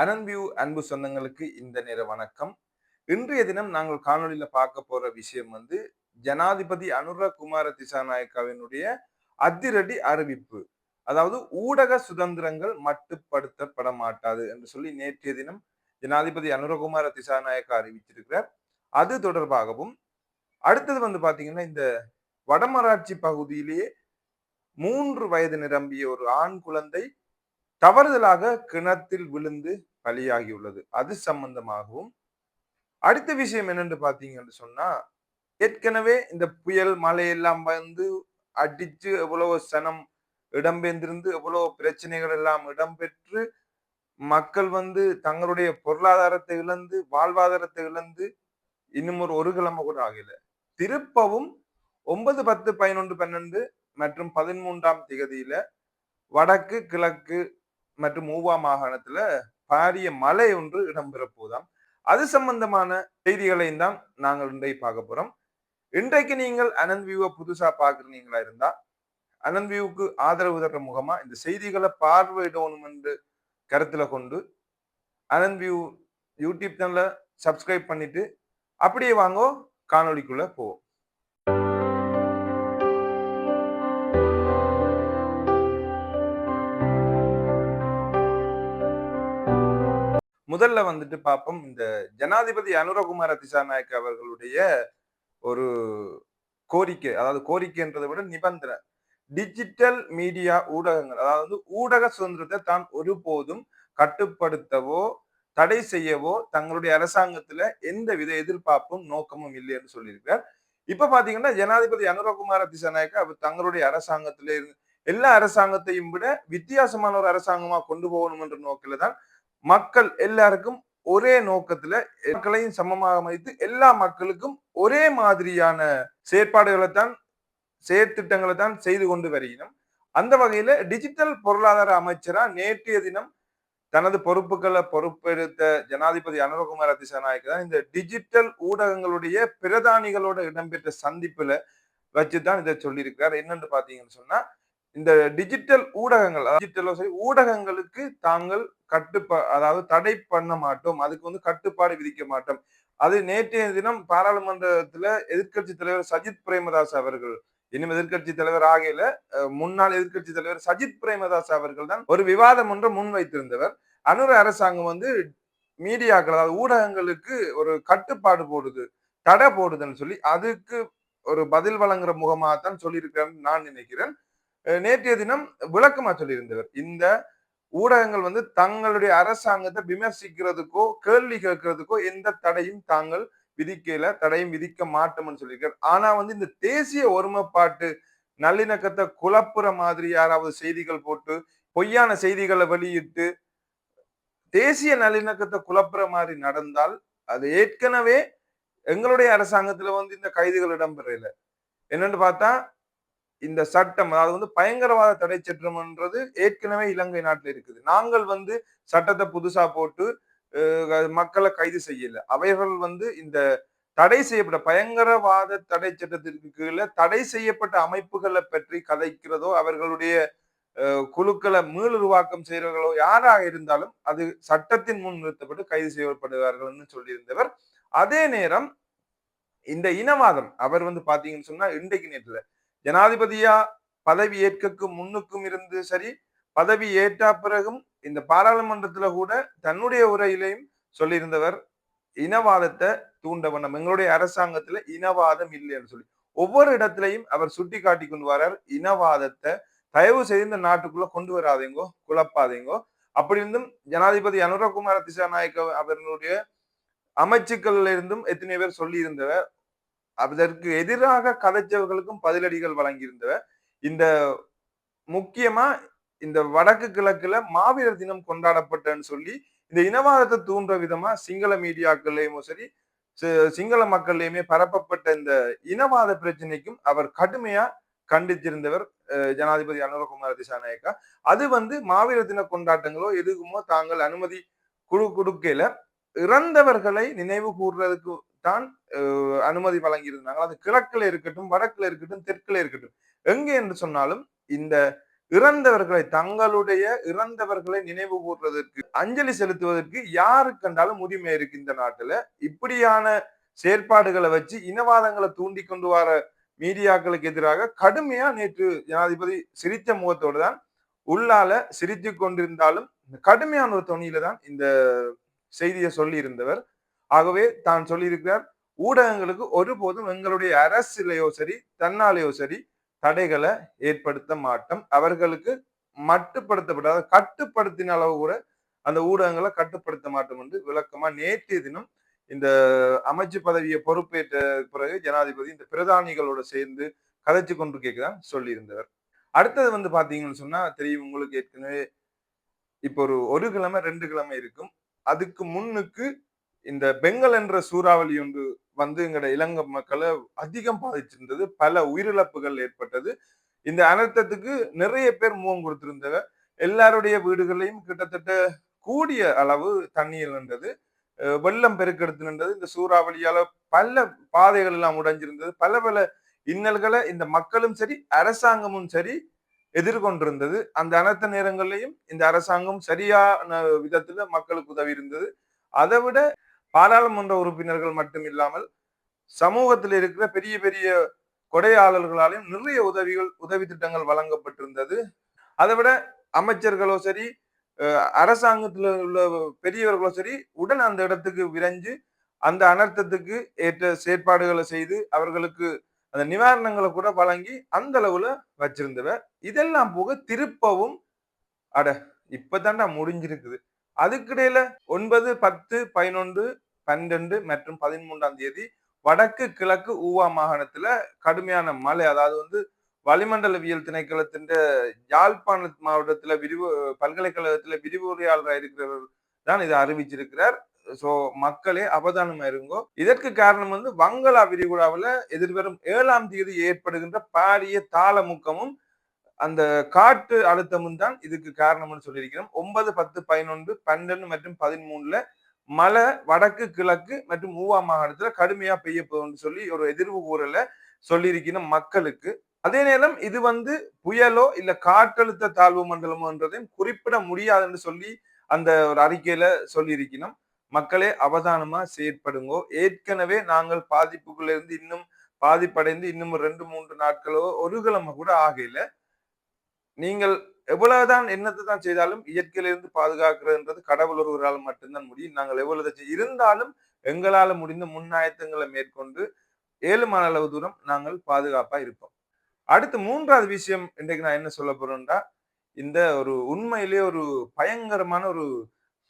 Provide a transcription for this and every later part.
அனன்வியூ அன்பு சொந்தங்களுக்கு இந்த நேர வணக்கம். இன்றைய தினம் நாங்கள் காணொலியில பார்க்க போற விஷயம் வந்து ஜனாதிபதி அனுர குமார திசாநாயக்காவினுடைய அதிரடி அறிவிப்பு. அதாவது ஊடக சுதந்திரங்கள் மட்டுப்படுத்தப்பட மாட்டாது என்று சொல்லி நேற்றைய தினம் ஜனாதிபதி அனுரகுமார திசாநாயக்கா அறிவிச்சிருக்கிறார். அது தொடர்பாகவும் அடுத்தது வந்து பாத்தீங்கன்னா இந்த வடமராட்சி பகுதியிலேயே மூன்று வயது நிரம்பிய ஒரு ஆண் குழந்தை தவறுதலாக கிணத்தில் விழுந்து பலியாகியுள்ளது. அது சம்பந்தமாகவும் அடுத்த விஷயம் என்னென்று பார்த்தீங்கன்னு சொன்னா ஏற்கனவே இந்த புயல் மழை எல்லாம் வந்து அடிச்சு எவ்வளவு சனம் இடம்பெயர்ந்திருந்து எவ்வளவு பிரச்சனைகள் எல்லாம் இடம்பெற்று மக்கள் வந்து தங்களுடைய பொருளாதாரத்தை இழந்து வாழ்வாதாரத்தை இழந்து இன்னும் ஒரு ஒரு கிழமை கூட ஆகல. திருப்பவும் ஒன்பது பத்து பதினொன்று பன்னெண்டு மற்றும் பதிமூன்றாம் திகதியில வடக்கு கிழக்கு மற்றும் மூவா மாகாணத்துல பாரிய மழை ஒன்று இடம்பெற போதாம் அது சம்பந்தமான செய்திகளையும் தான் நாங்கள் இன்றைக்கு பார்க்க போறோம். இன்றைக்கு நீங்கள் அனந்த் வியூவை புதுசா பாக்குறீங்களா இருந்தா அனந்த் வியூவுக்கு ஆதரவு தர முகமா இந்த செய்திகளை பார்வையிடணும் என்று கருத்துல கொண்டு அனந்த் வியூ யூடியூப் சேனலை சப்ஸ்கிரைப் பண்ணிட்டு அப்படியே வாங்கோ காணொலிக்குள்ள போவோம். முதல்ல வந்துட்டு பார்ப்போம் இந்த ஜனாதிபதி அனுரகுமார திசாநாயக் அவர்களுடைய ஒரு கோரிக்கை அதாவது கோரிக்கைன்றதை விட நிபந்தனை. டிஜிட்டல் மீடியா ஊடகங்கள் அதாவது ஊடக சுதந்திரத்தை தான் ஒருபோதும் கட்டுப்படுத்தவோ தடை செய்யவோ தங்களுடைய அரசாங்கத்துல எந்த வித எதிர்பார்ப்பும் நோக்கமும் இல்லைன்னு சொல்லியிருக்கிறார். இப்ப பாத்தீங்கன்னா ஜனாதிபதி அனுரகுமார திசாநாயக்க அவர் தங்களுடைய அரசாங்கத்தில இருந்து எல்லா அரசாங்கத்தையும் விட வித்தியாசமான ஒரு அரசாங்கமா கொண்டு போகணும் என்ற நோக்கில தான் மக்கள் எல்லாருக்கும் ஒரே நோக்கத்துல மக்களையும் சமமாக மதித்து எல்லா மக்களுக்கும் ஒரே மாதிரியான செயற்பாடுகளை தான் செயற்திட்டங்களை தான் செய்து கொண்டு வருகிறோம். அந்த வகையில டிஜிட்டல் பொருளாதார அமைச்சரா நேற்றைய தினம் தனது பொறுப்புகளை பொறுப்பெடுத்த ஜனாதிபதி அனுரகுமார் திசாநாயக் தான் இந்த டிஜிட்டல் ஊடகங்களுடைய பிரதானிகளோட இடம்பெற்ற சந்திப்புல வச்சுதான் இதை சொல்லியிருக்கிறார். என்னன்னு பாத்தீங்கன்னு சொன்னா இந்த டிஜிட்டல் ஊடகங்கள் டிஜிட்டலோ சரி ஊடகங்களுக்கு தாங்கள் கட்டுப்பா அதாவது தடை பண்ண மாட்டோம். அதுக்கு வந்து கட்டுப்பாடு விதிக்க மாட்டோம். அது நேற்றைய தினம் பாராளுமன்றத்தில் எதிர்கட்சி தலைவர் சஜித் பிரேமதாஸ் அவர்கள் இனிமே எதிர்கட்சி தலைவர் ஆகையில முன்னாள் எதிர்கட்சி தலைவர் சஜித் பிரேமதாஸ் அவர்கள் தான் ஒரு விவாதம் ஒன்று முன்வைத்திருந்தவர் அனுர அரசாங்கம் வந்து மீடியாக்கள் அதாவது ஊடகங்களுக்கு ஒரு கட்டுப்பாடு போடுது தடை போடுதுன்னு சொல்லி அதுக்கு ஒரு பதில் வழங்குற முகமாகத்தான் சொல்லியிருக்கிறேன் நான் நினைக்கிறேன். நேற்றைய தினம் விளக்கமா சொல்லியிருந்தவர். இந்த ஊடகங்கள் வந்து தங்களுடைய அரசாங்கத்தை விமர்சிக்கிறதுக்கோ கேள்வி கேட்கறதுக்கோ எந்த தடையும் தாங்கள் விதிக்கல தடையும் விதிக்க மாட்டோம்னு சொல்லியிருக்கார். ஆனா வந்து இந்த தேசிய ஒருமைப்பாட்டு நல்லிணக்கத்தை குழப்புற மாதிரி யாராவது செய்திகள் போட்டு பொய்யான செய்திகளை வெளியிட்டு தேசிய நல்லிணக்கத்தை குழப்புற மாதிரி நடந்தால் அது ஏற்கனவே எங்களுடைய அரசாங்கத்துல வந்து இந்த கைதுகள் இடம்பெறல. என்னன்னு பார்த்தா இந்த சட்டம் அதாவது வந்து பயங்கரவாத தடை சட்டம்ன்றது ஏற்கனவே இலங்கை நாட்டில் இருக்குது. நாங்கள் வந்து சட்டத்தை புதுசா போட்டு மக்களை கைது செய்யல. அவைகள் வந்து இந்த தடை செய்யப்பட்ட பயங்கரவாத தடை சட்டத்திற்கு கீழே தடை செய்யப்பட்ட அமைப்புகளை பற்றி கதைக்கிறதோ அவர்களுடைய குழுக்களை மீளுருவாக்கம் செய்கிறவர்களோ யாராக இருந்தாலும் அது சட்டத்தின் முன் நிறுத்தப்பட்டு கைது செய்யப்படுவார்கள்னு சொல்லியிருந்தவர். அதே நேரம் இந்த இனவாதம் அவர் வந்து பாத்தீங்கன்னு சொன்னா இன்றைக்கு நேற்றுல ஜனாதிபதியா பதவி ஏற்கக்கும் முன்னுக்கும் இருந்து சரி பதவி ஏற்றா பிறகும் இந்த பாராளுமன்றத்துல கூட தன்னுடைய உரையிலையும் சொல்லியிருந்தவர் இனவாதத்தை தூண்ட வண்ணம் எங்களுடைய அரசாங்கத்துல இனவாதம் இல்லைன்னு சொல்லி. ஒவ்வொரு இடத்துலையும் அவர் சுட்டி காட்டி கொண்டு வரார் இனவாதத்தை தயவு செய்து இந்த நாட்டுக்குள்ள கொண்டு வராதீங்கோ குழப்பாதீங்கோ. அப்படி இருந்தும் ஜனாதிபதி அனுரகுமார திசாநாயக்க அவர்களுடைய அமைச்சுக்கள்ல இருந்தும் எத்தனை பேர் சொல்லி இருந்தவர் அதற்கு எதிராக கதைச்சவர்களுக்கும் பதிலடிகள் வழங்கியிருந்தவர் இந்த முக்கியமா இந்த வடக்கு கிழக்குல மாவீரர் தினம் கொண்டாடப்பட்டன்னு சொல்லி இந்த இனவாதத்தை தூண்டுற விதமா சிங்கள மீடியாக்கள்லயுமோ சரி சிங்கள மக்கள்லயுமே பரப்பப்பட்ட இந்த இனவாத பிரச்சனைக்கும் அவர் கடுமையா கண்டிச்சிருந்தவர் ஜனாதிபதி அனுரகுமார் திசாநாயக்கா. அது வந்து மாவீர தின கொண்டாட்டங்களோ எதுக்குமோ தாங்கள் அனுமதி குழு கொடுக்கல. இறந்தவர்களை நினைவு கூறுறதுக்கு தான் அனுமதி வழங்கியிருந்தாங்க. அது கிழக்குல இருக்கட்டும் வடக்குல இருக்கட்டும் தெற்குல இருக்கட்டும். எங்க என்று சொன்னாலும் இந்த இறந்தவர்களை தங்களுடைய இறந்தவர்களை நினைவு கூறுவதற்கு அஞ்சலி செலுத்துவதற்கு யாரு கண்டாலும் உரிமை இருக்கு இந்த நாட்டுல. இப்படியான செயற்பாடுகளை வச்சு இனவாதங்களை தூண்டி கொண்டு வர மீடியாக்களுக்கு எதிராக கடுமையா நேற்று ஜனாதிபதி சிரித்த முகத்தோடு தான் உள்ளால சிரித்து கொண்டிருந்தாலும் கடுமையான ஒரு தொனியில தான் இந்த செய்தியை சொல்லி இருந்தவர் ஆகவே தான் சொல்லியிருக்கிறார் ஊடகங்களுக்கு ஒருபோதும் எங்களுடைய அரசிலேயோ சரி தன்னாலேயோ சரி தடைகளை ஏற்படுத்த மாட்டோம். அவர்களுக்கு மட்டுப்படுத்தப்படாத கட்டுப்படுத்தின அளவு கூட அந்த ஊடகங்களை கட்டுப்படுத்த மாட்டோம் என்று விளக்கமா நேற்றைய தினம் இந்த அமைச்சு பதவியை பொறுப்பேற்ற பிறகு ஜனாதிபதி இந்த பிரதானிகளோட சேர்ந்து கதைச்சு கொண்டு கேட்கதான் சொல்லியிருந்தவர். அடுத்தது வந்து பாத்தீங்கன்னு சொன்னா தெரியும் உங்களுக்கு ஏற்கனவே இப்போ ஒரு ஒரு கிழமை ரெண்டு கிழமை இருக்கும். அதுக்கு முன்னுக்கு இந்த பெங்கல் என்ற சூறாவளி ஒன்று வந்து எங்களோட இலங்கை மக்களை அதிகம் பாதிச்சிருந்தது. பல உயிரிழப்புகள் ஏற்பட்டது. இந்த அனர்த்தத்துக்கு நிறைய பேர் முகம் கொடுத்திருந்தவ எல்லாருடைய வீடுகளையும் கிட்டத்தட்ட கூடிய அளவு தண்ணீர் நின்றது. வெள்ளம் பெருக்கெடுத்து நின்றது. இந்த சூறாவளியால பல பாதைகள் எல்லாம் உடைஞ்சிருந்தது. பல பல இன்னல்களை இந்த மக்களும் சரி அரசாங்கமும் சரி எதிர்கொண்டிருந்தது. அந்த அனர்த்த நேரங்களிலையும் இந்த அரசாங்கம் சரியான விதத்துல மக்களுக்கு உதவி இருந்தது. அதை விட பாராளுமன்ற உறுப்பினர்கள் மட்டும் இல்லாமல் சமூகத்தில் இருக்கிற பெரிய பெரிய கொடையாளர்களாலையும் நிறைய உதவிகள் உதவி திட்டங்கள் வழங்கப்பட்டிருந்தது. அதை விட அமைச்சர்களோ சரி அரசாங்கத்தில் உள்ள பெரியவர்களோ சரி உடன் அந்த இடத்துக்கு விரைஞ்சு அந்த அனர்த்தத்துக்கு ஏற்ற செயற்பாடுகளை செய்து அவர்களுக்கு அந்த நிவாரணங்களை கூட வழங்கி அந்த அளவுல வச்சிருந்தவ இதெல்லாம் போக திருப்பவும் அட இப்பதான்டா முடிஞ்சிருக்குது. அதுக்கிடையில ஒன்பது பத்து பதினொன்று பன்னெண்டு மற்றும் பதிமூன்றாம் தேதி வடக்கு கிழக்கு ஊவா மாகாணத்துல கடுமையான மழை அதாவது வந்து வளிமண்டலவியல் திணைக்களத்தின் யாழ்ப்பாண மாவட்டத்துல விரிவு பல்கலைக்கழகத்துல விரிவுரையாளராக இருக்கிறவர் தான் இதை அறிவிச்சிருக்கிறார். சோ மக்களே அவதானமா இருங்கோ. இதற்கு காரணம் வந்து வங்களா விரிகுடாவில் எதிர்வரும் ஏழாம் தேதி ஏற்படுகின்ற பாரிய தாளமுக்கமும் அந்த காட்டு அழுத்தமும் தான் இதுக்கு காரணம்னு சொல்லியிருக்கிறோம். ஒன்பது பத்து பதினொன்று பன்னெண்டு மற்றும் பதிமூணுல மழை வடக்கு கிழக்கு மற்றும் மூவா மாகாணத்துல கடுமையா பெய்ய போகும்னு சொல்லி ஒரு எதிர்வு கூறல சொல்லியிருக்கணும் மக்களுக்கு. அதே நேரம் இது வந்து புயலோ இல்ல காற்றழுத்த தாழ்வு மண்டலமோன்றதையும் குறிப்பிட முடியாதுன்னு சொல்லி அந்த ஒரு அறிக்கையில சொல்லியிருக்கணும் மக்களே அவதானமா செயற்படுங்கோ. ஏற்கனவே நாங்கள் பாதிப்புக்குள்ள இருந்து இன்னும் பாதிப்படைந்து இன்னும் ரெண்டு மூன்று நாட்களோ ஒரு கிழமை கூட ஆகையில நீங்கள் எவ்வளவுதான் என்னத்தை தான் செய்தாலும் இயற்கையிலிருந்து பாதுகாக்கிறதுன்றது கடவுள் ஒருவரால் மட்டும்தான் முடியும். நாங்கள் எவ்வளவு இருந்தாலும் எங்களால் முடிந்த முன்னாயத்தங்களை மேற்கொண்டு ஏழு அளவு தூரம் நாங்கள் பாதுகாப்பா இருப்போம். அடுத்து மூன்றாவது விஷயம் இன்றைக்கு நான் என்ன சொல்ல போறேன்டா இந்த ஒரு உண்மையிலே ஒரு பயங்கரமான ஒரு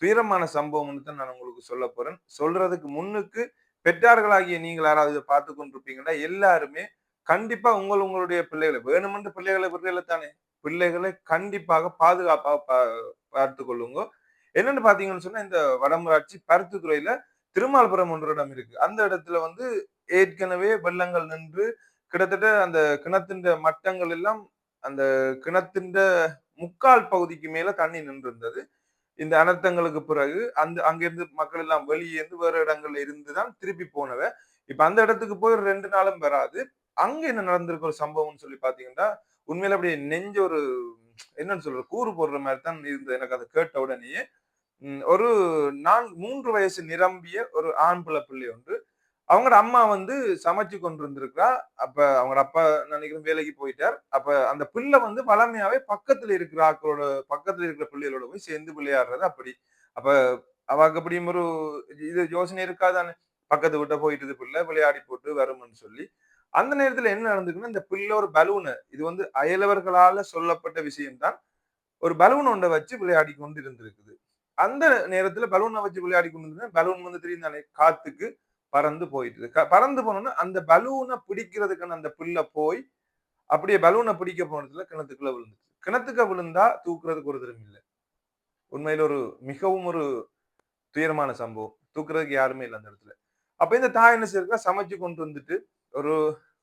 துயரமான சம்பவம்னு தான் நான் உங்களுக்கு சொல்ல போறேன். சொல்றதுக்கு முன்னுக்கு பெற்றார்களாகிய நீங்கள் யாராவது பார்த்து கொண்டிருப்பீங்கன்னா எல்லாருமே கண்டிப்பா உங்கள் உங்களுடைய பிள்ளைகளை வேணுமென்று பிள்ளைகளை விடுறதுல தானே? பிள்ளைகளை கண்டிப்பாக பாதுகாப்பாக பார்த்து கொள்ளுங்க. என்னன்னு பாத்தீங்கன்னு சொன்னா இந்த வடமராட்சி பருத்துத்துறையில திருமால்புரம் ஒன்று இடம் இருக்கு. அந்த இடத்துல வந்து ஏற்கனவே வெள்ளங்கள் நின்று கிட்டத்தட்ட அந்த கிணத்தின் மட்டங்கள் எல்லாம் அந்த கிணத்தின் முக்கால் பகுதிக்கு மேல தண்ணி நின்று இருந்தது இந்த அனர்த்தங்களுக்கு பிறகு அந்த அங்கிருந்து மக்கள் எல்லாம் வெளியே இருந்து வேறு இடங்கள்ல இருந்துதான் திருப்பி போனவ. இப்ப அந்த இடத்துக்கு போய் ரெண்டு நாளும் வராது. அங்க என்ன நடந்திருக்க ஒரு சம்பவம்னு சொல்லி பாத்தீங்கன்னா உண்மையில அப்படியே நெஞ்ச ஒரு என்னன்னு சொல்ற கூறு போடுற மாதிரி தான் இருந்தது. எனக்கு அதை கேட்ட உடனேயே ஒரு நான் மூன்று வயசு நிரம்பிய ஒரு ஆண் பிள்ளை பிள்ளை ஒன்று. அவங்களோட அம்மா வந்து சமைச்சு கொண்டு இருந்திருக்கா அப்ப அவங்களோட அப்பா நினைக்கிறேன் வேலைக்கு போயிட்டார். அப்ப அந்த பிள்ளை வந்து வளமையாவே பக்கத்துல இருக்கிற ஆக்களோட பக்கத்துல இருக்கிற பிள்ளைகளோட போய் சேர்ந்து விளையாடுறது அப்படி. அப்ப அவளுக்கு அப்படியும் ஒரு இது யோசனை இருக்காதானே பக்கத்து விட்ட போயிட்டு பிள்ளை விளையாடி போட்டு வரும்னு சொல்லி அந்த நேரத்துல என்ன நடந்துக்குன்னா இந்த பில்லோர் ஒரு பலூனு இது வந்து அயலவர்களால சொல்லப்பட்ட விஷயம்தான். ஒரு பலூன் ஒன்றை வச்சு விளையாடி கொண்டு இருந்திருக்குது அந்த நேரத்துல பலூனை வச்சு விளையாடி கொண்டு இருந்தா பலூன் வந்து தெரியும் காத்துக்கு பறந்து போயிட்டு பறந்து போனோம்னா அந்த பலூனை பிடிக்கிறதுக்கான அந்த புல்ல போய் அப்படியே பலூனை பிடிக்க போனதுல கிணத்துக்குள்ள விழுந்துச்சு கிணத்துக்கு விழுந்தா தூக்குறதுக்கு ஒரு திறமை இல்லை. உண்மையில ஒரு மிகவும் ஒரு துயரமான சம்பவம். தூக்குறதுக்கு யாருமே இல்லை அந்த இடத்துல. அப்ப இந்த தாய் என்ன செய்யறா? சமைச்சு கொண்டு வந்துட்டு ஒரு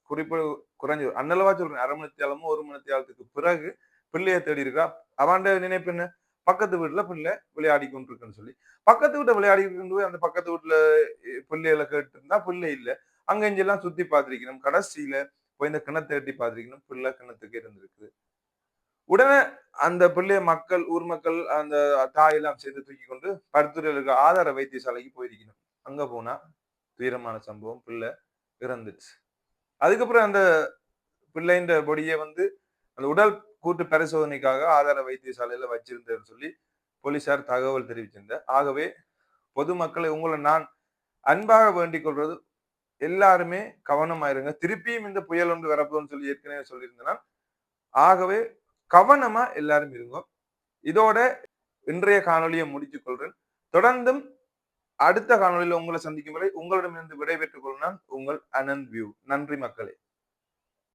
குறிப்பிட குறைஞ்ச அன்னளவா சொல்றேன் அரை மணி தேலமோ ஒரு மணி தேலத்துக்கு பிறகு பிள்ளைய தேடி இருக்கா? அவன் நினைப்பு என்ன? பக்கத்து வீட்டுல பிள்ளை விளையாடி கொண்டிருக்குன்னு சொல்லி. பக்கத்து வீட்டை விளையாடி கொண்டு போய் அந்த பக்கத்து வீட்டுல பிள்ளைகளை கேட்டு இருந்தா பிள்ளை இல்லை. அங்க இங்கெல்லாம் சுத்தி பார்த்திருக்கணும். கடைசியில போய் இந்த கிணத்தை எட்டி பார்த்திருக்கணும். பிள்ளை கிணத்துக்கு இருந்திருக்குது. உடனே அந்த பிள்ளைய மக்கள் ஊர் மக்கள் அந்த தாய் எல்லாம் சேர்ந்து தூக்கி கொண்டு பருத்துறையில் ஆதார வைத்தியசாலைக்கு போயிருக்கணும். அங்க போனா துயரமான சம்பவம். பிள்ளை இறந்துச்சு அதுக்கப்புறம் அந்த பிள்ளைன்ற பொடியை வந்து அந்த உடல் கூட்டு பரிசோதனைக்காக ஆதார வைத்தியசாலையில வச்சிருந்தேன்னு சொல்லி போலீசார் தகவல் தெரிவிச்சிருந்த ஆகவே பொதுமக்களை உங்களை நான் அன்பாக வேண்டிக் கொள்வது எல்லாருமே கவனமாயிருங்க. திருப்பியும் இந்த புயல் ஒன்று வரப்போன்னு சொல்லி ஏற்கனவே சொல்லியிருந்தேன். ஆகவே கவனமா எல்லாரும் இருங்க. இதோட இன்றைய காணொலியை முடித்துக் கொள்றேன். தொடர்ந்தும் அடுத்த காணொலியில் உங்களை சந்திக்கும் வரை உங்களிடமிருந்து விடைபெற்றுக் கொள்ளும் நான் உங்கள் அனந்த் வியூ. நன்றி மக்களே.